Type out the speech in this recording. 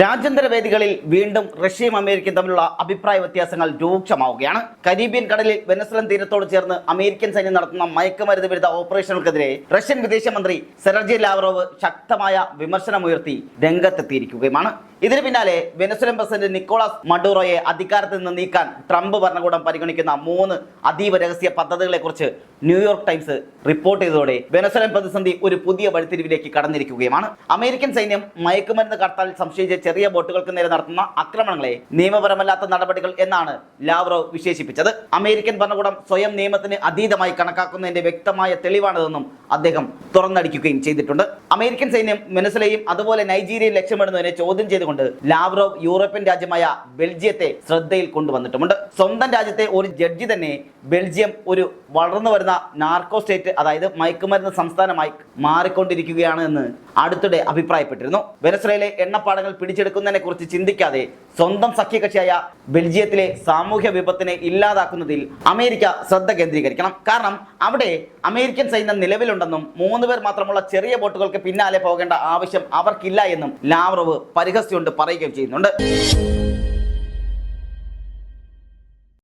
രാജ്യാന്തര വേദികളിൽ വീണ്ടും റഷ്യയും അമേരിക്കയും തമ്മിലുള്ള അഭിപ്രായ വ്യത്യാസങ്ങൾ രൂക്ഷമാവുകയാണ്. കരീബിയൻ കടലിൽ വെനസ്വലൻ തീരത്തോട് ചേർന്ന് അമേരിക്കൻ സൈന്യം നടത്തുന്ന മയക്കുമരുന്ന് വിരുദ്ധ ഓപ്പറേഷനുകൾക്കെതിരെ റഷ്യൻ വിദേശമന്ത്രി സെർജി ലാവറോവ് ശക്തമായ വിമർശനമുയർത്തി രംഗത്തെത്തിയിരിക്കുകയുമാണ്. ഇതിന് പിന്നാലെ വെനസ്വലൻ പ്രസിഡന്റ് നിക്കോളാസ് മഡൂറോയെ അധികാരത്തിൽ നിന്ന് നീക്കാൻ ട്രംപ് ഭരണകൂടം പരിഗണിക്കുന്ന മൂന്ന് അതീവ രഹസ്യ പദ്ധതികളെക്കുറിച്ച് ന്യൂയോർക്ക് ടൈംസ് റിപ്പോർട്ട് ചെയ്തതോടെ വെനസ്വലൻ പ്രതിസന്ധി ഒരു പുതിയ വഴിത്തിരിവിലേക്ക് കടന്നിരിക്കുകയുമാണ്. അമേരിക്കൻ സൈന്യം മയക്കുമരുന്ന് കടത്താൽ സംശയിച്ച ചെറിയ ബോട്ടുകൾക്ക് നേരെ നടത്തുന്ന ആക്രമണങ്ങളെ നിയമപരമല്ലാത്ത നടപടികൾ എന്നാണ് ലാവ്റോ വിശേഷിപ്പിച്ചത്. അമേരിക്കൻ ഭരണകൂടം സ്വയം നിയമത്തിന് അതീതമായി കണക്കാക്കുന്നതിന്റെ വ്യക്തമായ തെളിവാണിതെന്നും അദ്ദേഹം തുറന്നടിക്കുകയും ചെയ്തിട്ടുണ്ട്. അമേരിക്കൻ സൈന്യം വെനസ്വലയും അതുപോലെ നൈജീരിയയും ലക്ഷ്യമിടുന്നതിനെ ചോദ്യം ചെയ്തുകൊണ്ട് ലാവ്റോവ് യൂറോപ്യൻ രാജ്യമായ ബെൽജിയത്തെ ശ്രദ്ധയിൽ കൊണ്ടുവന്നിട്ടുമുണ്ട്. സ്വന്തം രാജ്യത്തെ ഒരു ജഡ്ജി തന്നെ ബെൽജിയം ഒരു വളർന്നു വരുന്ന നാർക്കോ സ്റ്റേറ്റ് അതായത് മയക്കുമരുന്ന് സംസ്ഥാനമായി മാറിക്കൊണ്ടിരിക്കുകയാണ് എന്ന് അടുത്തിടെ അഭിപ്രായപ്പെട്ടിരുന്നു. വെനസ്വലയിലെ എണ്ണപ്പാടങ്ങൾ പിടിച്ചെടുക്കുന്നതിനെ കുറിച്ച് ചിന്തിക്കാതെ സ്വന്തം സഖ്യകക്ഷിയായ ബെൽജിയത്തിലെ സാമൂഹ്യ വിപത്തിനെ ഇല്ലാതാക്കുന്നതിൽ അമേരിക്ക ശ്രദ്ധ കേന്ദ്രീകരിക്കണം. കാരണം അവിടെ അമേരിക്കൻ സൈന്യം നിലവിലുണ്ടെന്നും മൂന്ന് പേർ മാത്രമുള്ള ചെറിയ ബോട്ടുകൾക്ക് പിന്നാലെ പോകേണ്ട ആവശ്യം അവർക്കില്ല എന്നും ലാവ്റവ് പരിഹസിച്ചുകൊണ്ട് പറയുകയും ചെയ്യുന്നുണ്ട്.